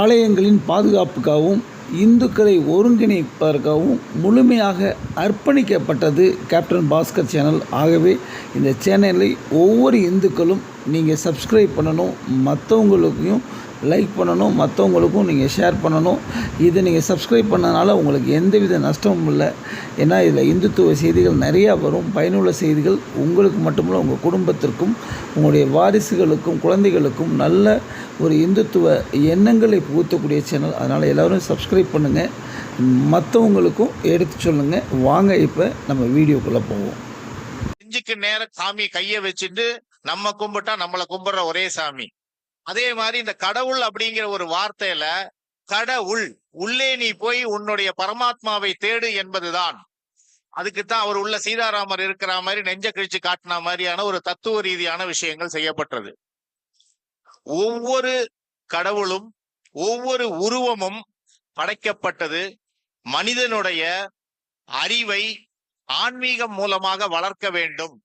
ஆலயங்களின் பாதுகாப்புக்காகவும் இந்துக்களை ஒருங்கிணைப்பதற்காகவும் முழுமையாக அர்ப்பணிக்கப்பட்டது captain Bhaskar channel ஆகவே இந்த சேனலை ஒவ்வொரு இந்துக்களும் நீங்கள் சப்ஸ்கிரைப் பண்ணணும். மற்றவங்களுக்கும் லைக் பண்ணணும் மற்றவங்களுக்கும் நீங்கள் ஷேர் பண்ணணும். இதை நீங்கள் சப்ஸ்கிரைப் பண்ணனால உங்களுக்கு எந்தவித நஷ்டமும் இல்லை. ஏன்னா இதில் இந்துத்துவ செய்திகள் நிறையா வரும். பயனுள்ள செய்திகள் உங்களுக்கு மட்டுமல்ல உங்கள் குடும்பத்திற்கும் உங்களுடைய வாரிசுகளுக்கும் குழந்தைகளுக்கும் நல்ல ஒரு இந்துத்துவ எண்ணங்களை புகுத்தக்கூடிய சேனல் அதனால் எல்லோரும் சப்ஸ்கிரைப் பண்ணுங்கள் மற்றவங்களுக்கும் எடுத்து சொல்லுங்கள் வாங்க இப்போ நம்ம வீடியோக்குள்ளே போவோம். நெஞ்சுக்கு நேர சாமி கையை வச்சுட்டு நம்ம கும்பிட்டா நம்மளை கும்பிடுற ஒரே சாமி. அதே மாதிரி இந்த கடவுள் அப்படிங்கிற ஒரு வார்த்தையில கடவுள் உள்ளே நீ போய் உன்னுடைய பரமாத்மாவை தேடு என்பதுதான். அதுக்குத்தான் அவர் உள்ள சீதாராமர் இருக்கிற மாதிரி நெஞ்ச கிழிச்சு காட்டின மாதிரியான ஒரு தத்துவ ரீதியான விஷயங்கள் செய்யப்பட்டது. ஒவ்வொரு கடவுளும் ஒவ்வொரு உருவமும் படைக்கப்பட்டது. மனிதனுடைய அறிவை ஆன்மீகம் மூலமாக வளர்க்க வேண்டும்.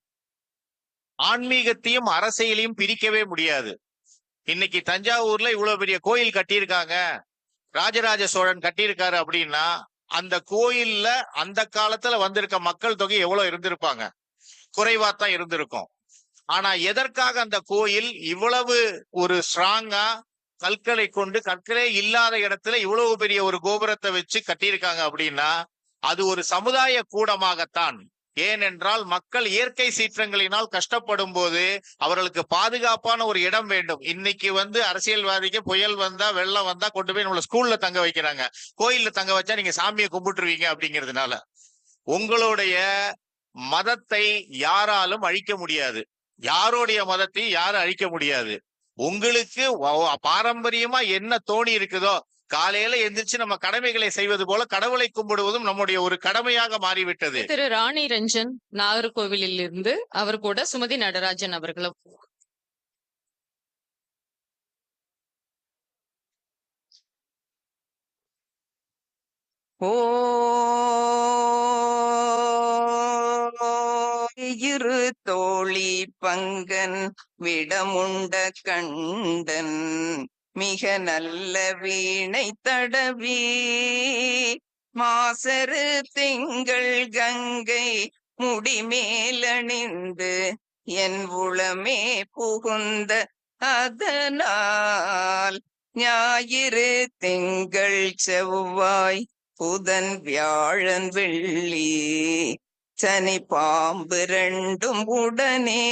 ஆன்மீகத்தையும் அரசியலையும் பிரிக்கவே முடியாது. இன்னைக்கு தஞ்சாவூர்ல இவ்வளவு பெரிய கோயில் கட்டியிருக்காங்க. ராஜராஜ சோழன் கட்டியிருக்காரு அப்படின்னா அந்த கோயில்ல அந்த காலத்துல வந்திருக்க மக்கள் தொகை எவ்வளவு இருந்திருப்பாங்க? குறைவா தான் இருந்திருக்கும். ஆனா எதற்காக அந்த கோயில் இவ்வளவு ஒரு ஸ்ட்ராங்கா கற்களை கொண்டு கற்களே இல்லாத இடத்துல இவ்வளவு பெரிய ஒரு கோபுரத்தை வச்சு கட்டியிருக்காங்க அப்படின்னா அது ஒரு சமுதாய கூடமாகத்தான். ஏனென்றால் மக்கள் இயற்கை சீற்றங்களினால் கஷ்டப்படும் போது அவர்களுக்கு பாதுகாப்பான ஒரு இடம் வேண்டும். இன்னைக்கு வந்து அரசியல்வாதிக்கு புயல் வந்தா வெள்ளம் வந்தா கொண்டு போய் நம்மள ஸ்கூல்ல தங்க வைக்கிறாங்க. கோயில்ல தங்க வச்சா நீங்க சாமியை கும்பிட்டுருவீங்க அப்படிங்கிறதுனால. உங்களுடைய மதத்தை யாராலும் அழிக்க முடியாது. யாருடைய மதத்தை யாரும் அழிக்க முடியாது. உங்களுக்கு பாரம்பரியமா என்ன தோணி இருக்குதோ காலையில எந்திரிச்சு நம்ம கடமைகளை செய்வது போல கடவுளை கும்பிடுவதும் நம்முடைய ஒரு கடமையாக மாறிவிட்டது. திரு ராணி ரஞ்சன் நாகர்கோவிலில் இருந்து அவர் கூட சுமதி நடராஜன் அவர்களும். இரு தோழி பங்கன் விடமுண்ட கண்டன் மிக நல்ல வீணை தடவி. மாசரு திங்கள் கங்கை முடிமேலணிந்து என் உளமே புகுந்த அதனால். ஞாயிறு திங்கள் செவ்வாய் புதன் வியாழன் வெள்ளி சனி பாம்பு ரெண்டும் உடனே.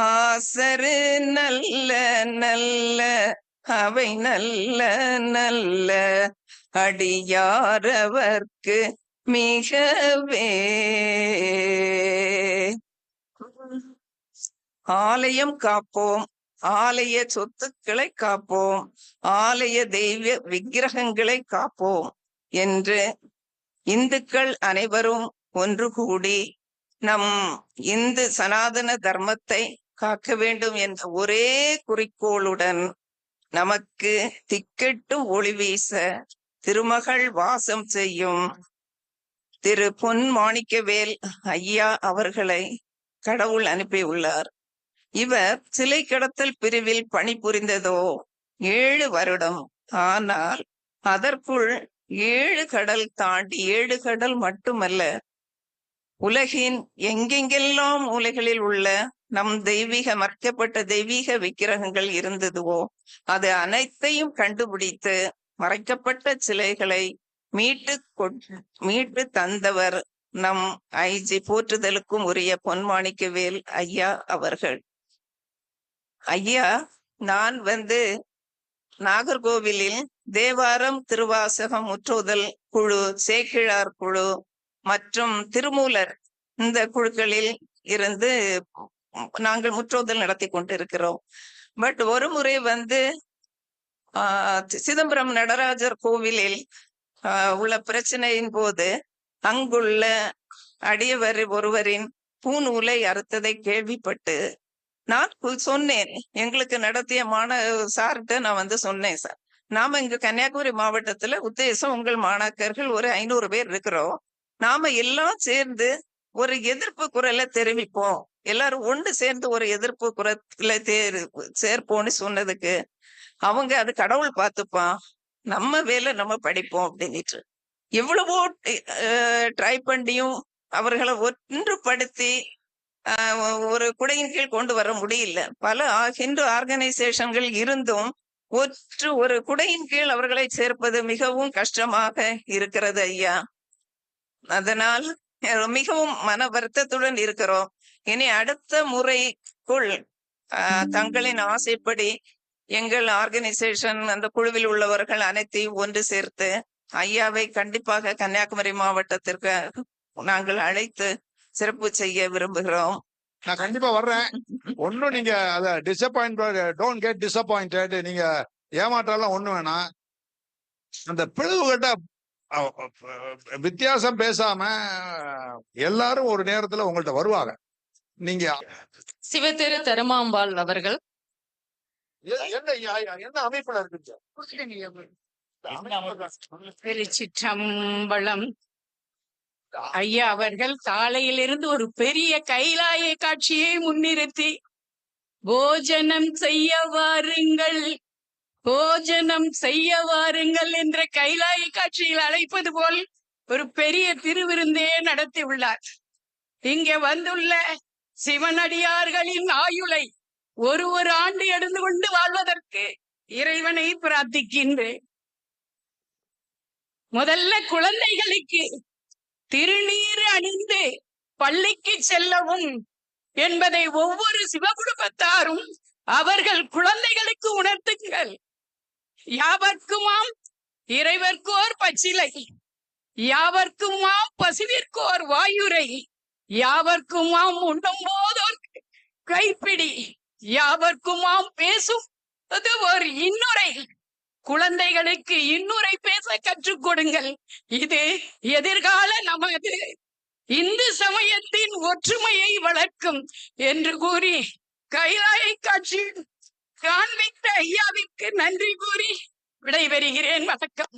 ஆசரு நல்ல நல்ல அவை நல்ல நல்ல. அடியாரவர்க்கு மிகவே. ஆலயம் காப்போம் ஆலய சொத்துக்களை காப்போம் ஆலய தெய்வ விக்கிரகங்களை காப்போம் என்று இந்துக்கள் அனைவரும் ஒன்று கூடி நம் இந்து சனாதன தர்மத்தை காக்க வேண்டும் என்ற ஒரே குறிக்கோளுடன் நமக்கு திக்கெட்டு ஒளி வீச திருமகள் வாசம் செய்யும் திரு பொன் மாணிக்கவேல் ஐயா அவர்களை கடவுள் அனுப்பியுள்ளார். இவர் சிலை கடத்தல் பிரிவில் பணிபுரிந்ததோ ஏழு வருடம். ஆனால் அதற்குள் ஏழு கடல் தாண்டி ஏழு கடல் மட்டுமல்ல உலகின் எங்கெங்கெல்லாம் மூலைகளில் உள்ள நம் தெய்வீக மறைக்கப்பட்ட தெய்வீக விக்கிரகங்கள் இருந்ததுவோ அது அனைத்தையும் கண்டுபிடித்து மறைக்கப்பட்ட சிலைகளை மீட்டு மீட்டு தந்தவர் நம் ஐஜி போற்றுதலுக்கும் உரிய பொன்மாணிக்கவேல் ஐயா அவர்கள். ஐயா நான் வந்து நாகர்கோவிலில் தேவாரம் திருவாசகம் முற்றோதல் குழு சேக்கிழார் குழு மற்றும் திருமூலர் இந்த குழுக்களில் இருந்து நாங்கள் முற்றோதல் நடத்தி கொண்டிருக்கிறோம். பட் ஒரு முறை வந்து ஆஹ் சிதம்பரம் நடராஜர் கோவிலில் உள்ள பிரச்சனையின் போது அங்குள்ள அடியவர் ஒருவரின் பூநூலை அறுத்ததை கேள்விப்பட்டு நான் சொன்னேன். எங்களுக்கு நடத்திய மாண சார்கிட்ட நான் வந்து சொன்னேன் சார். நாம இங்க கன்னியாகுமரி மாவட்டத்துல உத்தேசம் உங்கள் மாணாக்கர்கள் ஒரு ஐநூறு பேர் இருக்கிறோம். நாம எல்லாம் சேர்ந்து ஒரு எதிர்ப்பு குரலை தெரிவிப்போம். எல்லாரும் ஒன்று சேர்ந்து ஒரு எதிர்ப்பு குரலை தேர் சேர்ப்போம்னு சொன்னதுக்கு அவங்க அது கடவுள் பார்த்துப்பான் நம்ம வேலை நம்ம படிப்போம் அப்படின்ட்டு எவ்வளவோ ட்ரை பண்ணியும் அவர்களை ஒன்றுபடுத்தி ஆஹ் ஒரு குடையின் கீழ் கொண்டு வர முடியல. பல ஹிந்து ஆர்கனைசேஷன்கள் இருந்தும் ஒற்று ஒரு குடையின் கீழ் அவர்களை சேர்ப்பது மிகவும் கஷ்டமாக இருக்கிறது ஐயா. அதனால் மிகவும் மன வருத்தத்துடன் இருக்கிறோம். இனி அடுத்த முறைக்குள் தங்களின் ஆசைப்படி எங்கள் ஆர்கனைசேஷன் அந்த குழுவில் உள்ளவர்கள் அனைத்தையும் ஒன்று சேர்த்து ஐயாவை கண்டிப்பாக கன்னியாகுமரி மாவட்டத்திற்கு நாங்கள் அழைத்து சிறப்பு செய்ய விரும்புகிறோம். நான் கண்டிப்பா வர்றேன். ஒன்னும் நீங்க அத டிசப்பாயிண்ட் டோன்ட் கெட் டிசப்பாயிண்டட் நீங்க ஏமாற்றாலாம் ஒண்ணு வேணாம். அந்த பிளவுகட்ட அஹ், வித்தியாசம் பேசாம எல்லாரும் ஒரு நேரத்துல உங்கள்ட்ட வருவாங்க. நீங்க சிவத்திரு தருமாம்பாள் அவர்கள். என்ன யா- என்ன அமைப்புல இருக்குங்க? திருச்சிற்றம்பலம். ஐயா அவர்கள் காலையிலிருந்து ஒரு பெரிய கைலாய காட்சியை முன்னிறுத்தி போஜனம் செய்ய வாருங்கள். போஜனம் செய்ய வாருங்கள் என்ற கைலாய காட்சியில் அழைப்பது போல் ஒரு பெரிய திருவிருந்தே நடத்தி உள்ளார். இங்கே வந்துள்ள சிவனடியார்களின் ஆயுளை ஒரு ஒரு ஆண்டு எடுந்து கொண்டு வாழ்வதற்கு இறைவனை பிரார்த்திக்கின்றேன். முதல்ல குழந்தைகளுக்கு திருநீர் அணிந்து பள்ளிக்கு செல்லவும் என்பதை ஒவ்வொரு சிவகுடும்பத்தாரும் அவர்கள் குழந்தைகளுக்கு உணர்த்துங்கள். யாவர்க்குமாம் இறைவர்க்கோர் பச்சிலை. யாவர்க்குமாம் பசுவிற்கோர் வாயுரை. யாவர்க்குமாம் உண்ணும் போதோர் கைப்பிடி. யாவர்க்குமாம் பேசும் அது ஒரு இன்னுரை. குழந்தைகளுக்கு இன்னுரை பேச கற்றுக் கொடுங்கள். இது எதிர்கால நமது. இந்து சமயத்தின் ஒற்றுமையை வளர்க்கும் என்று கூறி கைலாய காட்சி காண்பித்த ஐயாவிற்கு நன்றி கூறி விடைபெறுகிறேன். வணக்கம்.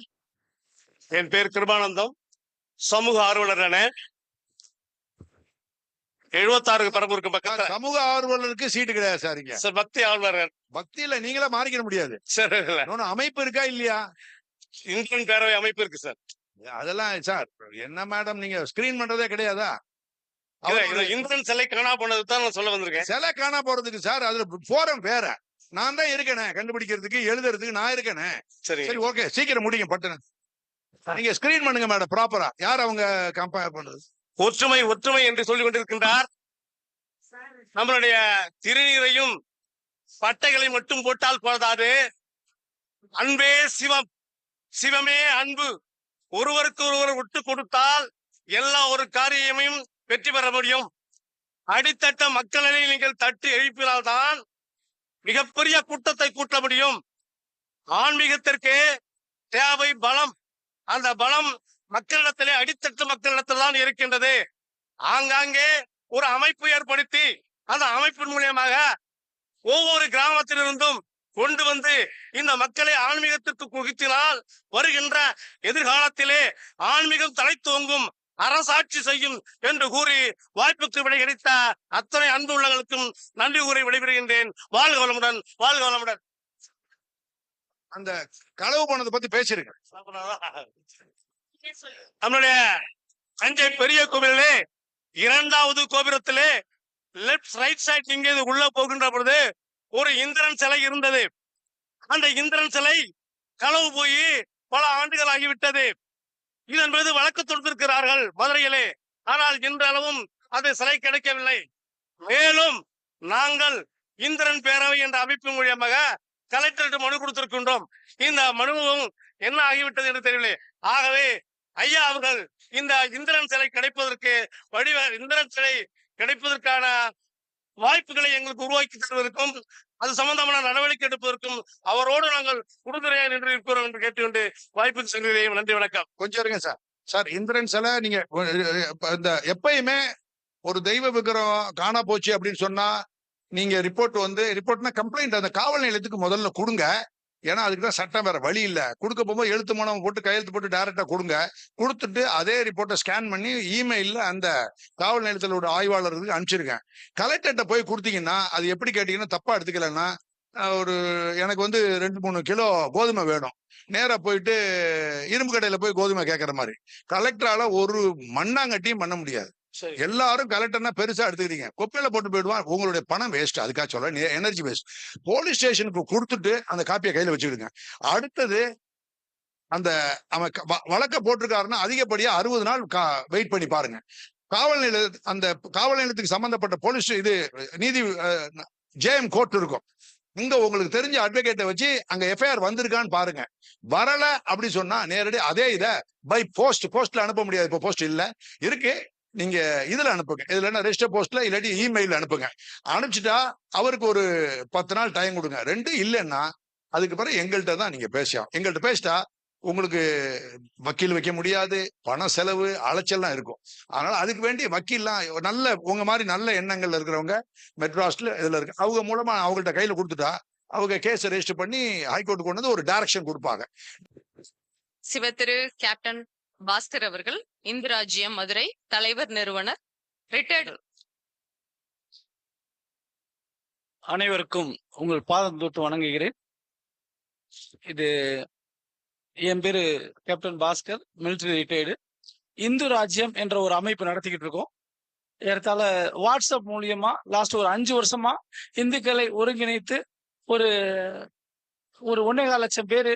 என் பேர் கிருபானந்தம். சமூக ஆர்வலர் என எழுபத்தாறு பரம்பூருக்கு பக்கத்துல சமூக ஆர்வலருக்கு சீட்டு கிடையாது சார் இங்க. சார் பக்தி ஆழ்வார் பக்தியில நீங்களே மாறிக்கிற முடியாது. சார் அமைப்பு இருக்கா இல்லையா? இந்தியன் பேரவை அமைப்பு இருக்கு சார். அதெல்லாம் சார் என்ன மேடம் நீங்க ஸ்கிரீன் பண்றதே கிடையாதா? இந்திரன் சிலை காணா போனது தான் நான் சொல்ல வந்திருக்கேன். சிலை காணா போறதுக்கு சார் அதுல போரம் வேற. நான் தான் இருக்கேனே கண்டுபிடிக்கிறதுக்கு எழுதுறதுக்கு நான் இருக்கேனே. சரி. சரி ஓகே சீக்கிரம் முடிங்க பட்டுன்னு நீங்க ஸ்கிரீன் பண்ணுங்க மேடம் ப்ராப்பரா யார் அவங்க கம்பேர் பண்றது? ஒற்றுமை ஒற்றுமை என்று சொல்லிக் கொண்டிருக்கின்றார். நம்மளுடைய திருநீரையும் பட்டைகளை மட்டும் போட்டால் போதாது. அன்பே சிவம். சிவமே அன்பு. ஒருவருக்கு ஒருவர் விட்டு கொடுத்தால் எல்லா ஒரு காரியமையும் வெற்றி பெற முடியும். அடித்தட்ட மக்களை நீங்கள் தட்டி எழுப்பினால்தான் மிகப்பெரிய கூட்டத்தை கூட்ட முடியும். ஆன்மீகத்திற்கு தேவை பலம். அந்த பலம் மக்களிடத்திலே அடித்தட்டு மக்களிடத்தில் தான் இருக்கின்றது. ஆங்காங்கே ஒரு அமைப்பு ஏற்படுத்தி அந்த அமைப்பின் மூலியமாக ஒவ்வொரு கிராமத்திலிருந்தும் கொண்டு வந்து இந்த மக்களை ஆன்மீகத்திற்கு குகித்தினால் வருகின்ற எதிர்காலத்திலே ஆன்மீகம் தலை தூங்கும் அரசாட்சி செய்யும் என்று கூறி வாய்ப்புக்கு விடை கிடைத்த அத்தனை அன்பு உள்ளங்களுக்கும் நன்றி கூறி விடைபெறுகின்றேன். வாழ்க வளமுடன் வாழ்க வளமுடன். அந்த களவு போனதை பத்தி பேசிருங்க. நம்மளுடைய தஞ்சை பெரிய கோவிலே இரண்டாவது கோபுரத்திலே லெப்ட் ரைட் சைட் இங்கே உள்ள போகின்ற பொழுது ஒரு இந்திரன் சிலை இருந்தது. அந்த இந்திரன் சிலை களவு போய் பல ஆண்டுகள் ஆகிவிட்டது. இதன் மீது வழக்கு தொடுத்திருக்கிறார்கள் மதுரையிலே. ஆனால் இன்றளவும் அது சிலை கிடைக்கவில்லை. மேலும் நாங்கள் இந்திரன் பேரவை என்ற அமைப்பு மூலியமாக கலெக்டருக்கு மனு கொடுத்திருக்கின்றோம். இந்த மனுவும் என்ன ஆகிவிட்டது என்று தெரியவில்லை. ஆகவே ஐயா அவர்கள் இந்த இந்திரன் சிலை கிடைப்பதற்கு வடிவ இந்திரன் சிலை கிடைப்பதற்கான வாய்ப்புகளை எங்களுக்கு உருவாக்கி தருவதற்கும் அது சம்பந்தமான நடவடிக்கை எடுப்பதற்கும் அவரோடு நாங்கள் உறுதுணையாக நின்று இருக்கிறோம் என்று கேட்டுக்கொண்டு வாய்ப்புக்கு செல்கிறேன். நன்றி வணக்கம். கொஞ்சம் இருங்க சார். சார் இந்திரன் சிலை நீங்க இந்த எப்பயுமே ஒரு தெய்வ விக்கிரம் காணா போச்சு அப்படின்னு சொன்னா நீங்க ரிப்போர்ட் வந்து ரிப்போர்ட்னா கம்ப்ளைண்ட் அந்த காவல் நிலையத்துக்கு முதல்ல கொடுங்க. ஏன்னா அதுக்கு தான் சட்டம் வேற வழி இல்லை. கொடுக்க போகும்போது எழுத்து மூலம் போட்டு கையெழுத்து போட்டு டைரக்டா கொடுங்க. கொடுத்துட்டு அதே ரிப்போர்ட்டை ஸ்கேன் பண்ணி இமெயிலில் அந்த காவல் நிலையத்தில் ஒரு ஆய்வாளருக்கு அனுப்பிச்சிருக்கேன் கலெக்டர்கிட்ட போய் கொடுத்தீங்கன்னா அது எப்படி கேட்டீங்கன்னா தப்பா எடுத்துக்கலன்னா ஒரு எனக்கு வந்து ரெண்டு மூணு கிலோ கோதுமை வேணும். நேராக போயிட்டு இரும்பு கடையில் போய் கோதுமை கேட்குற மாதிரி. கலெக்டரால ஒரு மண்ணாங்கட்டியும் பண்ண முடியாது. எல்லாரும் கலெக்டர்னா பெருசா எடுத்துக்கிறீங்க குப்பையில போட்டு போயிடுவான் உங்களுடைய பணம் வேஸ்ட் அதுக்காக சொல்ல எனர்ஜி வேஸ்ட் போலீஸ் ஸ்டேஷனுக்கு கொடுத்துட்டு அந்த காப்பியை கையில வச்சுக்கிடுங்க. அடுத்தது அந்த அவன் க- வ- வழக்க போட்டிருக்காருன்னா அதிகப்படியா அறுபது நாள் வெயிட் பண்ணி பாருங்க. காவல் நிலைய அந்த காவல் நிலையத்துக்கு சம்பந்தப்பட்ட போலீஸ் இது நீதி ஜேஎம் கோர்ட் இருக்கும். இங்க உங்களுக்கு தெரிஞ்ச அட்வொகேட்டை வச்சு அங்க எஃப்ஐஆர் வந்திருக்கான்னு பாருங்க. வரல அப்படி சொன்னா நேரடி அதே இதை பை போஸ்ட் போஸ்ட்ல அனுப்ப முடியாது. இப்போ போஸ்ட் இல்ல. இருக்கு. நீங்க இதுல அனுப்புங்க. இதுல ரெஜிஸ்டர் போஸ்ட்ல இல்லாட்டி இமெயில் அனுப்புங்க. அனுப்பிச்சிட்டா அவருக்கு ஒரு பத்து நாள் டைம் கொடுங்க. ரெண்டு இல்லைன்னா அதுக்கு பிறகு எங்கள்கிட்ட தான் நீங்க பேசியும் எங்கள்கிட்ட பேசிட்டா உங்களுக்கு வக்கீல் வைக்க முடியாது பண செலவு அலைச்சல்லாம் இருக்கும். அதனால அதுக்கு வேண்டிய வக்கீல்லாம் நல்ல உங்க மாதிரி நல்ல எண்ணங்கள்ல இருக்கிறவங்க மெட்ராஸ்ல இதுல இருக்கு அவங்க மூலமா அவங்கள்ட்ட கையில கொடுத்துட்டா அவங்க கேஸ் ரெஜிஸ்டர் பண்ணி ஹைகோர்ட் கொண்டு வந்து ஒரு டைரக்ஷன் கொடுப்பாங்க. சிவத்திரு கேப்டன் பாஸ்கர் அவர்கள் இந்திராஜ்யம் மதுரை தலைவர் நிறுவனர் ரிட்டையர்டு அனைவருக்கும் உங்கள் பாதம் தொட்டு வணங்குகிறேன். இது என் பேரு captain Bhaskar military retired Hindu ராஜ்யம் என்ற ஒரு அமைப்பு நடத்திக்கிட்டு இருக்கோம். ஏறத்தால வாட்ஸ்அப் மூலியமா லாஸ்ட் ஒரு அஞ்சு வருஷமா இந்துக்களை ஒருங்கிணைத்து ஒரு ஒரு ஒன்னேகால் லட்சம் பேர்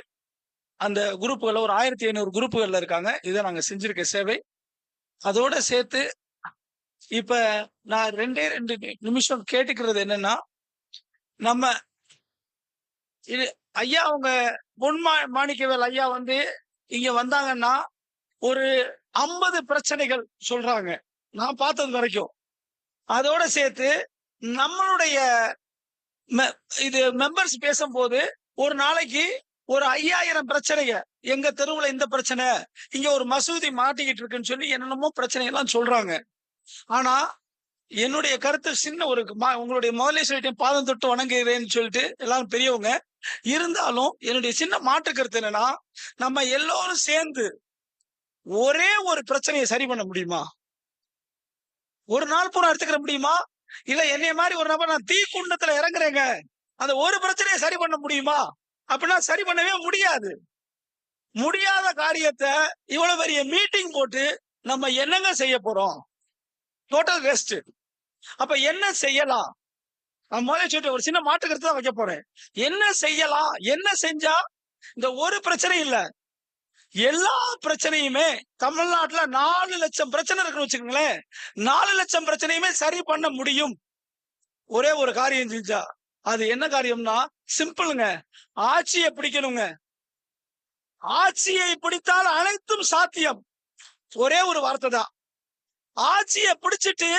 அந்த குரூப்புகளில் ஒரு ஆயிரத்தி ஐநூறு குரூப்புகள்ல இருக்காங்க. இதை நாங்க செஞ்சிருக்க சேவை. அதோட சேர்த்து இப்ப நான் ரெண்டே ரெண்டு நிமிஷம் கேட்டுக்கிறது என்னன்னா நம்ம இது ஐயா அவங்க பொன்மா மாணிக்கவேல் ஐயா வந்து இங்க வந்தாங்கன்னா ஒரு ஐம்பது பிரச்சனைகள் சொல்றாங்க. நான் பார்த்தது வரைக்கும். அதோட சேர்த்து நம்மளுடைய இது மெம்பர்ஸ் பேசும்போது ஒரு நாளைக்கு ஒரு ஐயாயிரம் பிரச்சனைய எங்க தெருவுல இந்த பிரச்சனை இங்க ஒரு மசூதி மாட்டிக்கிட்டு இருக்குன்னு சொல்லி என்னென்னமோ பிரச்சனை எல்லாம் சொல்றாங்க. ஆனா என்னுடைய கருத்து சின்ன ஒரு மா- உங்களுடைய முதலே சொல்லிட்டேன் பாதம் தொட்டு வணங்குகிறேன்னு சொல்லிட்டு எல்லாரும் பெரியவங்க. இருந்தாலும் என்னுடைய சின்ன மாற்று கருத்து என்னன்னா நம்ம எல்லோரும் சேர்ந்து ஒரே ஒரு பிரச்சனையை சரி பண்ண முடியுமா? ஒரு நாள் பூரா எடுத்துக்கிற முடியுமா? இல்ல என்னைய மாதிரி ஒரு நபர் நான் தீ குண்டத்துல இறங்குறேங்க அந்த ஒரு பிரச்சனையை சரி பண்ண முடியுமா? அப்படின்னா சரி பண்ணவே முடியாது. முடியாத காரியத்தை இவ்வளவு பெரிய மீட்டிங் போட்டு நம்ம என்னங்க செய்ய போறோம்? டோட்டல் ரெஸ்ட் அப்ப என்ன செய்யலாம்? நான் முதல்ல சொல்லிட்டு ஒரு சின்ன மாற்று கருத்து தான் வைக்க போறேன். என்ன செய்யலாம்? என்ன செஞ்சா? இந்த ஒரு பிரச்சனை இல்ல. எல்லா பிரச்சனையுமே தமிழ்நாட்டுல நாலு லட்சம் பிரச்சனை இருக்குன்னு வச்சுக்கோங்களேன். நாலு லட்சம் பிரச்சனையுமே சரி பண்ண முடியும். ஒரே ஒரு காரியம் செஞ்சா. அது என்ன காரியம்னா சிம்பிளுங்க. ஆட்சியை பிடிக்கணுங்க. ஆட்சியை பிடித்தால் அனைத்தும் சாத்தியம். ஒரே ஒரு வார்த்தை தான். ஆட்சியை பிடிச்சிட்டு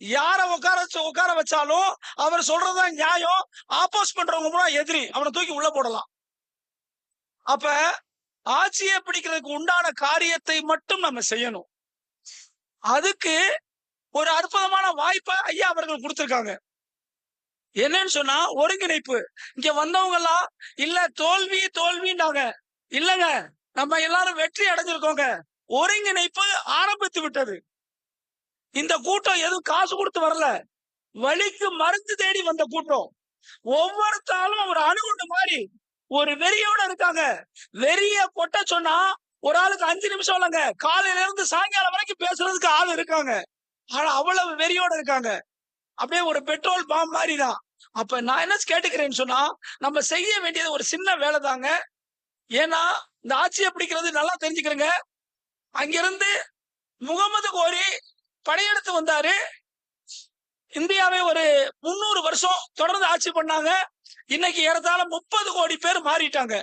யார உட்கார உட்கார வச்சாலும் அவர் சொல்றதுதான் நியாயம். ஆப்போஸ் பண்றவங்க கூட எதிரி. அவனை தூக்கி உள்ள போடலாம். அப்ப ஆட்சியை பிடிக்கிறதுக்கு உண்டான காரியத்தை மட்டும் நம்ம செய்யணும். அதுக்கு ஒரு அற்புதமான வாய்ப்பை ஐயா அவர்கள் கொடுத்திருக்காங்க. என்னன்னு சொன்னா ஒருங்கிணைப்பு. இங்க வந்தவங்க எல்லாம் இல்ல தோல்வி தோல்வின்றாங்க. இல்லங்க நம்ம எல்லாரும் வெற்றி அடைஞ்சிருக்கோங்க. ஒருங்கிணைப்பு ஆரம்பித்து விட்டது. இந்த கூட்டம் எதுவும் காசு கொடுத்து வரல. வலிக்கு மருந்து தேடி வந்த கூட்டம். ஒவ்வொருத்தாலும் ஒரு அணுகுண்டு மாதிரி ஒரு வெறியோட இருக்காங்க. வெறிய கொட்ட சொன்னா ஒரு ஆளுக்கு அஞ்சு நிமிஷம் இல்லைங்க. காலையில இருந்து சாயங்காலம் வரைக்கும் பேசுறதுக்கு ஆள் இருக்காங்க. ஆனா அவ்வளவு வெறியோட இருக்காங்க. அப்படியே ஒரு பெட்ரோல் பாம் மாதிரி தான் அப்ப நான் என்ன கேட்டுக்கிறேன்னு சொன்னா நம்ம செய்ய வேண்டியது ஒரு சின்ன வேலை தாங்க. ஏன்னா இந்த ஆட்சியை பிடிக்கிறது நல்லா தெரிஞ்சுக்கிறேங்க. அங்கிருந்து முகமது கோரி படையெடுத்து வந்தாரு. இந்தியாவை ஒரு முன்னூறு வருஷம் தொடர்ந்து ஆட்சி பண்ணாங்க. இன்னைக்கு ஏறத்தாழ முப்பது கோடி பேர் மாறிட்டாங்க.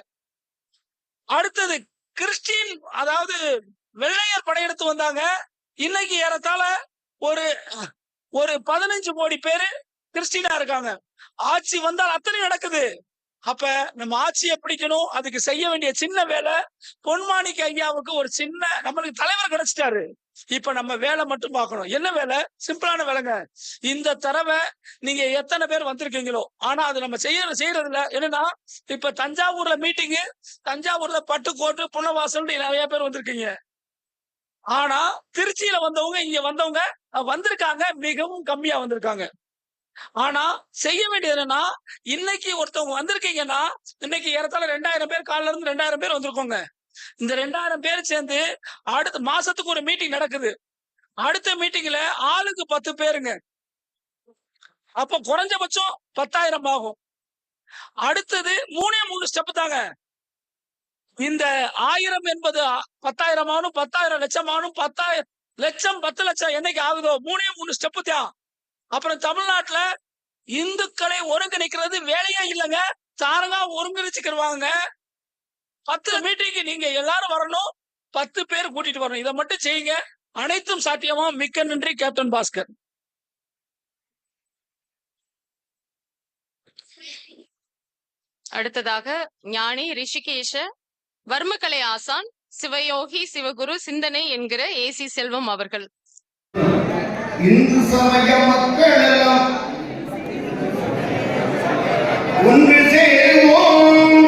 அடுத்தது கிறிஸ்டின் அதாவது வெள்ளையர் படையெடுத்து வந்தாங்க. இன்னைக்கு ஏறத்தாழ ஒரு ஒரு பதினஞ்சு கோடி பேரு கிறிஸ்டினா இருக்காங்க. ஆட்சி வந்தால் அத்தனை நடக்குது. அப்ப நம்ம ஆட்சியை பிடிக்கணும் அதுக்கு செய்ய வேண்டிய சின்ன வேலை பொன்மாணிக்க ஐயாவுக்கு ஒரு சின்ன நம்மளுக்கு தலைவர் கிடைச்சிட்டாரு. இப்ப நம்ம வேலை மட்டும் பார்க்கணும். என்ன வேலை? சிம்பிளான வேலைங்க. இந்த தடவை நீங்க எத்தனை பேர் வந்திருக்கீங்களோ. ஆனா அது நம்ம செய்ய செய்யறது இல்ல என்னன்னா இப்ப தஞ்சாவூர்ல மீட்டிங்கு தஞ்சாவூர்ல பட்டுக்கோட்டு புனவாசல் நிறைய பேர் வந்திருக்கீங்க. ஆனா திருச்சியில வந்தவங்க இங்க வந்தவங்க வந்திருக்காங்க மிகவும் கம்மியா வந்திருக்காங்க. ஆனா செய்ய வேண்டியது என்னன்னா இன்னைக்கு ஒருத்தவங்க வந்திருக்கீங்கன்னா இன்னைக்கு ஏறத்தாழ ரெண்டாயிரம் பேர் காலைல இருந்து ரெண்டாயிரம் பேர் வந்திருக்கோங்க. இந்த ரெண்டாயிரம் பேர் சேர்ந்து அடுத்த மாசத்துக்கு ஒரு மீட்டிங் நடக்குது. அடுத்த மீட்டிங்ல ஆளுக்கு பத்து பேருங்க. அப்ப குறைஞ்சபட்சம் பத்தாயிரம் ஆகும். அடுத்தது மூணே மூணு ஸ்டெப் தாங்க. இந்த ஆயிரம் என்பது பத்தாயிரம் ஆனும் பத்தாயிரம் லட்சம் ஆனும் பத்தாயிரம் லட்சம் பத்து லட்சம் என்னைக்கு ஆகுதோ? மூணே மூணு ஸ்டெப்பு தான் அப்புறம் தமிழ்நாட்டுல இந்துக்களை ஒருங்கிணைக்கிறது வேலையே இல்லைங்க. தாரங்கா ஒருங்கிணைச்சுக்கிடுவாங்க பத்து மீட்டிங்கு நீங்க எல்லாரும் வரணும். பத்து பேர் கூட்டிட்டு வரணும். இதை மட்டும் செய்யுங்க. அனைத்தும் சாத்தியமா. மிக்க நன்றி கேப்டன் பாஸ்கர். அடுத்ததாக ஞானி ரிஷிகேஷ வர்மகலை ஆசான் சிவயோகி சிவகுரு சிந்தனை என்கிற ஏசி செல்வம் அவர்கள். இந்து சமய மக்கள் எல்லாம் ஒன்று சேருவோம்.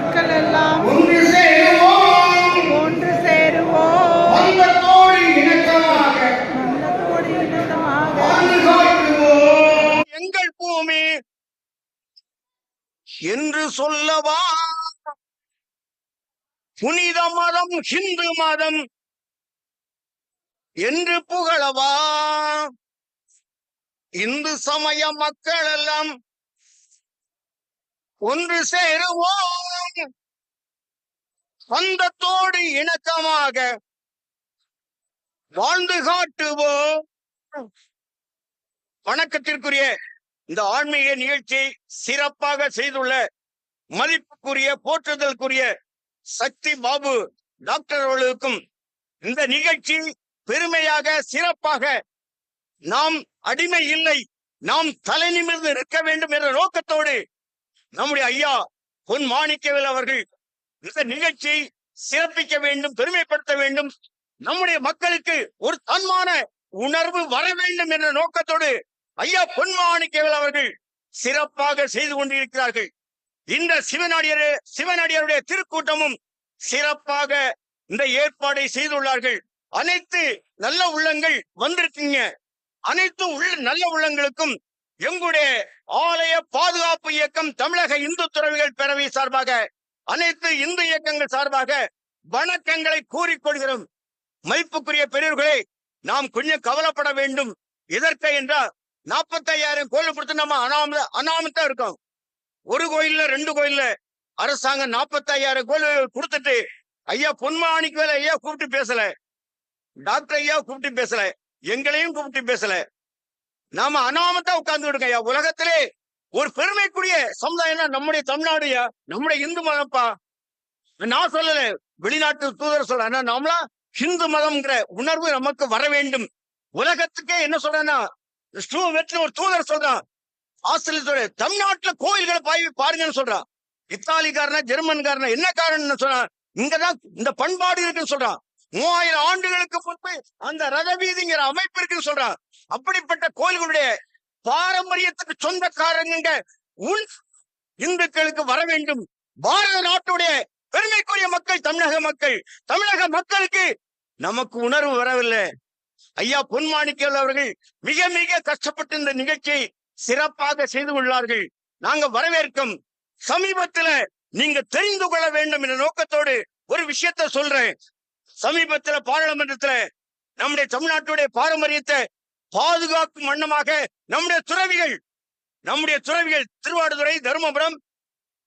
மக்கள் எல்லாம் ஒன்று சேருவோம். ஒன்று இணக்கமாக இணக்கமாக எங்கள் பூமி என்று சொல்லவா? புனித மதம் ஹிந்து மதம் என்று புகழவா? இந்து சமய மக்கள் எல்லாம் ஒன்று சேருவோம். சொந்தத்தோடு இணக்கமாக வாழ்ந்து காட்டுவோம். வணக்கத்திற்குரிய இந்த ஆன்மீக நிகழ்ச்சி சிறப்பாக செய்துள்ள மதிப்புக்குரிய போற்றுதலுக்குரிய சக்தி பாபு டாக்டர் அவர்களுக்கும் இந்த நிகழ்ச்சி பெருமையாக சிறப்பாக நாம் அடிமை இல்லை நாம் தலை நிமிர்ந்து இருக்க வேண்டும் என்ற நோக்கத்தோடு நம்முடைய ஐயா பொன் மாணிக்கவேல் அவர்கள் இந்த நிகழ்ச்சியை சிறப்பிக்க வேண்டும் பெருமைப்படுத்த வேண்டும். நம்முடைய மக்களுக்கு ஒரு தன்மான உணர்வு வர வேண்டும் என்ற நோக்கத்தோடு ஐயா பொன் மாணிக்கவேல் அவர்கள் சிறப்பாக செய்து கொண்டிருக்கிறார்கள். இந்த சிவனடியர் சிவனடியருடைய திருக்கூட்டமும் சிறப்பாக இந்த ஏற்பாடை செய்துள்ளார்கள். அனைத்து நல்ல உள்ளங்கள் வந்திருக்கீங்க. அனைத்து உள்ள நல்ல உள்ளங்களுக்கும் எங்களுடைய ஆலய பாதுகாப்பு இயக்கம் தமிழக இந்து துறவிகள் பேரவை சார்பாக அனைத்து இந்து இயக்கங்கள் சார்பாக வணக்கங்களை கூறிக்கொள்கிறோம். மதிப்புக்குரிய பெரியவர்களே நாம் கொஞ்சம் கவலைப்பட வேண்டும். எதற்கு என்றால் நாற்பத்தையாயிரம் கோயில் கொடுத்து நம்ம அனாம அனாமத்தா இருக்கோம். ஒரு கோயில்ல ரெண்டு கோயில்ல அரசாங்கம் நாற்பத்தையாயிரம் கோயில் கொடுத்துட்டு ஐயா பொன்மாணிக்கு வேலை ஐயா கூப்பிட்டு பேசல. டாக்டர் ஐயா கூப்பிட்டு பேசல. எங்களையும் கூப்பிட்டு பேசல. நாம அனாமத்தா உட்கார்ந்து விடுங்கய்யா உலகத்திலே ஒரு பெருமைக்குரிய சமுதாயம்னா நம்முடைய தமிழ்நாடுயா நம்முடைய இந்து மதம்ப்பா. நான் சொல்லல. வெளிநாட்டு தூதர் சொல்ல ஆனா நாமளா ஹிந்து மதம்ங்கிற உணர்வு நமக்கு வர வேண்டும். உலகத்துக்கே என்ன சொல்றேன்னா ஸ்டூ வெற்றி ஒரு தூதர் சொல்றான். ஆஸ்திரேலியா தமிழ்நாட்டுல கோயில்களை பாய் பாருங்கன்னு சொல்றான். இத்தாலிக்காரனா ஜெர்மன்காரனா என்ன காரணம்னு சொல்றான். இங்கதான் இந்த பண்பாடு இருக்குன்னு சொல்றான். மூவாயிரம் ஆண்டுகளுக்கு முன்பு அந்த ரதவீதிங்கிற அமைப்பு இருக்குன்னு சொல்றான். அப்படிப்பட்ட கோயில்களுடைய பாரம்பரியத்துக்கு சொந்தக்காரங்க உள் இந்துக்களுக்கு வர வேண்டும். பாரத நாட்டுடைய பெருமைக்குரிய மக்கள் தமிழக மக்கள். தமிழக மக்களுக்கு நமக்கு உணர்வு வரவில்லை. ஐயா பொன்மாணிக்கல் அவர்கள் மிக மிக கஷ்டப்பட்டு இந்த நிகழ்ச்சியை சிறப்பாக செய்து கொள்ளார்கள். நாங்க வரவேற்கும் சமீபத்துல நீங்க தெரிந்து கொள்ள வேண்டும் என்ற நோக்கத்தோடு ஒரு விஷயத்த சொல்றேன். சமீபத்துல பாராளுமன்றத்துல நம்முடைய தமிழ்நாட்டுடைய பாரம்பரியத்தை பாதுகாக்கும் வண்ணமாக நம்முடைய துறவிகள் நம்முடைய துறவிகள் திருவாடுதுறை தருமபுரம்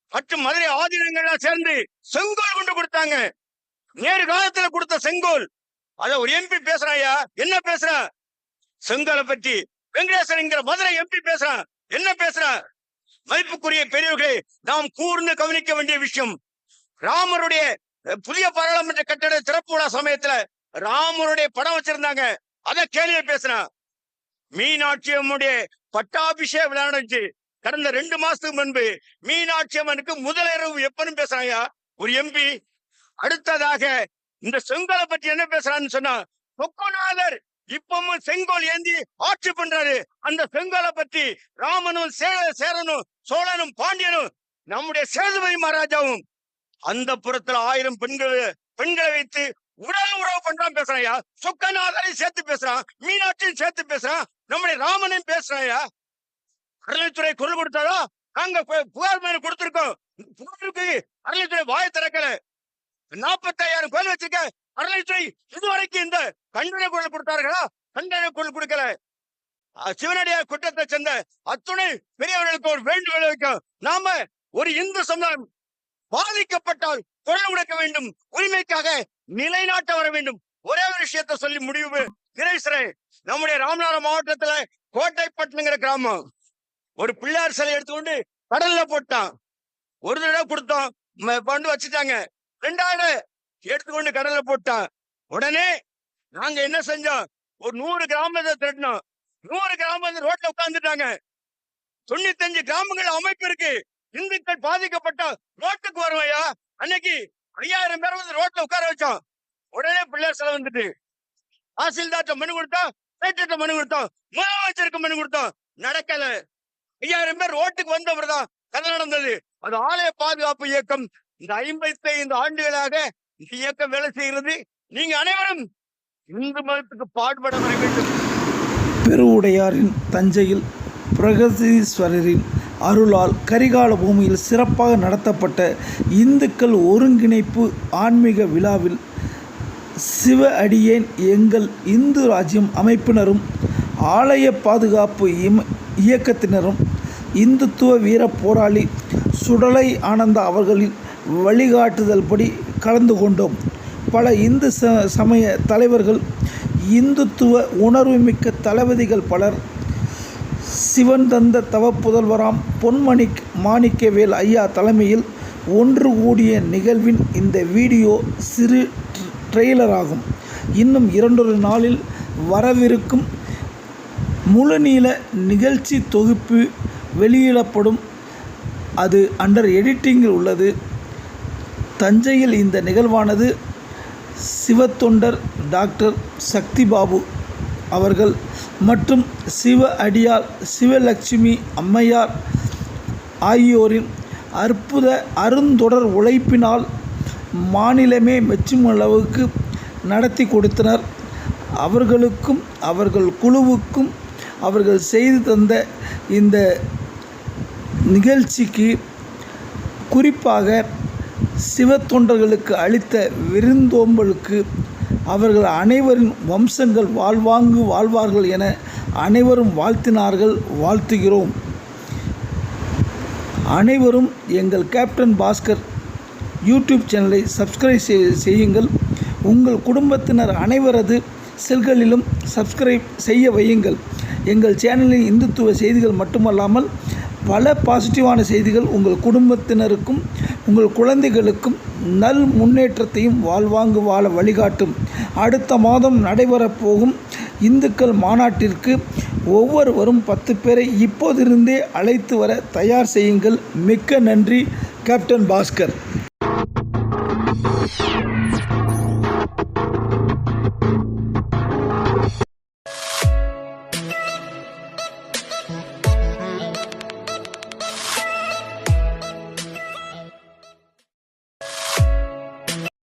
மற்றும் மதுரை ஆதீனங்கள்லாம் சேர்ந்து செங்கோல் கொண்டு கொடுத்தாங்க. நேரு காலத்துல கொடுத்த செங்கோல். அத ஒரு எம்பி பேசுறாயா என்ன பேசுற? செங்கோலை பற்றி. வெங்கடேசன்ங்கிற மதுரை எம்பி பேசுறான். என்ன பேசுறான் மதிப்புக்குரிய பெரியவர்களே நாம் கூர்ந்து கவனிக்க வேண்டிய விஷயம் ராமருடைய புதிய பாராளுமன்ற கட்டட திறப்பு விழா சமயத்துல ராமருடைய படம் வச்சிருந்தாங்க. அத கேள்வி பேசுறான் மீனாட்சி அம்மனுடைய பட்டாபிஷேக விழா நடந்துச்சு. கடந்த ரெண்டு மாசத்துக்கு முன்பு மீனாட்சி அம்மனுக்கு முதலிரவு எப்பன்னு பேசுறாங்க ஒரு எம்பி அடுத்ததாக இந்த செங்கோலை பற்றி என்ன பேசுறான்னு சொன்னா சொக்கநாதர் இப்பவும் செங்கோல் ஏந்தி ஆட்சி பண்றாரு. அந்த செங்கோலை பற்றி ராமனும் சேர சேரனும் சோழனும் பாண்டியனும் நம்முடைய சேதுபதி மகாராஜாவும் அந்த புறத்துல ஆயிரம் பெண்கள் பெண்களை வைத்து உடல் உறவு பண்றான் பேசுறாயா சுக்கநாதனையும் சேர்த்து பேசுறான் மீனாட்சியும் சேர்த்து பேசுறான் நம்முடைய ராமனையும் பேசுறாயா அறநிலைத்துறை குரல் கொடுத்தாரோ நாங்க புகார் மனு கொடுத்திருக்கோம். புகாருக்கு அறநிலைத்துறை வாயை திறக்கல. நாற்பத்தாயிரம் கோயில் வச்சிருக்க அறநிலைத்துறை இதுவரைக்கும் இந்த கண்டன குரல் கொடுத்தார்களா? கண்டன குரல் கொடுக்கல. அஹ் சிவனடியார் குற்றத்தை சேர்ந்த அத்துணை பெரியவர்களுக்கு ஒரு வேண்டுகோள் வைக்கும் நாம ஒரு இந்து சமுதாயம் பாதிக்கப்பட்டால் குரல் உடைக்க வேண்டும். உரிமைக்காக நிலைநாட்ட வர வேண்டும். ஒரே ஒரு விஷயத்தை சொல்லி முடிவு நிறைவேசுறேன் நம்முடைய ராமநாதபுரம் மாவட்டத்துல கோட்டைப்பட்டினங்கிற கிராமம். ஒரு பிள்ளையார் சிலை எடுத்துக்கொண்டு கடல்ல போட்டான். ஒரு தடவை கொடுத்தோம். ம- கொண்டு வச்சுட்டாங்க. ரெண்டாயிரம் எடுத்துக்கொண்டு கடல்ல போட்டான். உடனே நாங்க என்ன செஞ்சோம்? ஒரு நூறு கிராமத்தை திரட்டினோம் நூறு கிராமம் ரோட்ல உட்கார்ந்துட்டாங்க. தொண்ணூத்தஞ்சு கிராமங்கள் அமைப்பு இருக்கு. இந்துக்கள் பாதிக்கப்பட்ட ரோட்டுக்கு வருவாயா? அன்னைக்கு ஐயாயிரம் பேர் வந்து ரோட்ல உட்கார வச்சோம். உடனே பிள்ளையார் சிலை வந்துட்டு தாசில்தார்ட்ட மனு கொடுத்தோம் சேட்டு மனு கொடுத்தோம் முதலமைச்சருக்கு மனு கொடுத்தோம். நடக்கல. ஐயாயிரம் பேர் ரோட்டுக்கு வந்தவர் தான் கதை நடந்தது. அது ஆலய பாதுகாப்பு இயக்கம். இந்த ஐம்பத்தி ஐந்து ஆண்டுகளாக இந்த இயக்கம் வேலை செய்கிறது. நீங்க அனைவரும் இந்து மதத்துக்கு பாடுபட வர வேண்டும். பெருவுடையாரின் தஞ்சையில் பிரகதீஸ்வரரின் அருளால் கரிகால பூமியில் சிறப்பாக நடத்தப்பட்ட இந்துக்கள் ஒருங்கிணைப்பு ஆன்மீக விழாவில் சிவ அடியேன் எங்கள் இந்து ராஜ்யம் அமைப்பினரும் ஆலய பாதுகாப்பு இம இயக்கத்தினரும் இந்துத்துவ வீர போராளி சுடலை ஆனந்தா அவர்களின் வழிகாட்டுதல் படி கலந்து கொண்டோம். பல இந்து ச சமய தலைவர்கள் இந்துத்துவ உணர்வுமிக்க தளபதிகள் பலர் சிவன் தந்த தவப்புதல்வராம் பொன்மணிக் மாணிக்கவேல் ஐயா தலைமையில் ஒன்று கூடிய நிகழ்வின் இந்த வீடியோ சிறு ட்ரெய்லர் ட்ரெய்லராகும். இன்னும் இரண்டொரு நாளில் வரவிருக்கும் முழுநீள நிகழ்ச்சி தொகுப்பு வெளியிடப்படும். அது அண்டர் எடிட்டிங்கில் உள்ளது. தஞ்சையில் இந்த நிகழ்வானது சிவத்தொண்டர் டாக்டர் சக்தி பாபு அவர்கள் மற்றும் சிவ அடியார் சிவலட்சுமி அம்மையார் ஆகியோரின் அற்புத அருந்தொடர் உழைப்பினால் மாநிலமே மெச்சும் அளவுக்கு நடத்தி கொடுத்தனர். அவர்களுக்கும் அவர்கள் குழுவுக்கும் அவர்கள் செய்து தந்த இந்த நிகழ்ச்சிக்கு குறிப்பாக சிவத்தொண்டர்களுக்கு அளித்த விருந்தோம்பலுக்கு அவர்கள் அனைவரின் வம்சங்கள் வாழ்வாங்கு வாழ்வார்கள் என அனைவரும் வாழ்த்தினார்கள் வாழ்த்துகிறோம். அனைவரும் எங்கள் கேப்டன் பாஸ்கர் யூடியூப் சேனலை சப்ஸ்கிரைப் செய்- செய்யுங்கள். உங்கள் குடும்பத்தினர் அனைவரது செல்களிலும் சப்ஸ்கிரைப் செய்ய வையுங்கள். எங்கள் சேனலில் இந்துத்துவ செய்திகள் மட்டுமல்லாமல் பல பாசிட்டிவான செய்திகள் உங்கள் குடும்பத்தினருக்கும் உங்கள் குழந்தைகளுக்கும் நல் முன்னேற்றத்தையும் வாழ்வாங்கு வாழ வழிகாட்டும். அடுத்த மாதம் நடைபெறப்போகும் இந்துக்கள் மாநாட்டிற்கு ஒவ்வொருவரும் பத்து பேரை இப்போதிருந்தே அழைத்து வர தயார் செய்யுங்கள். மிக்க நன்றி கேப்டன் பாஸ்கர்.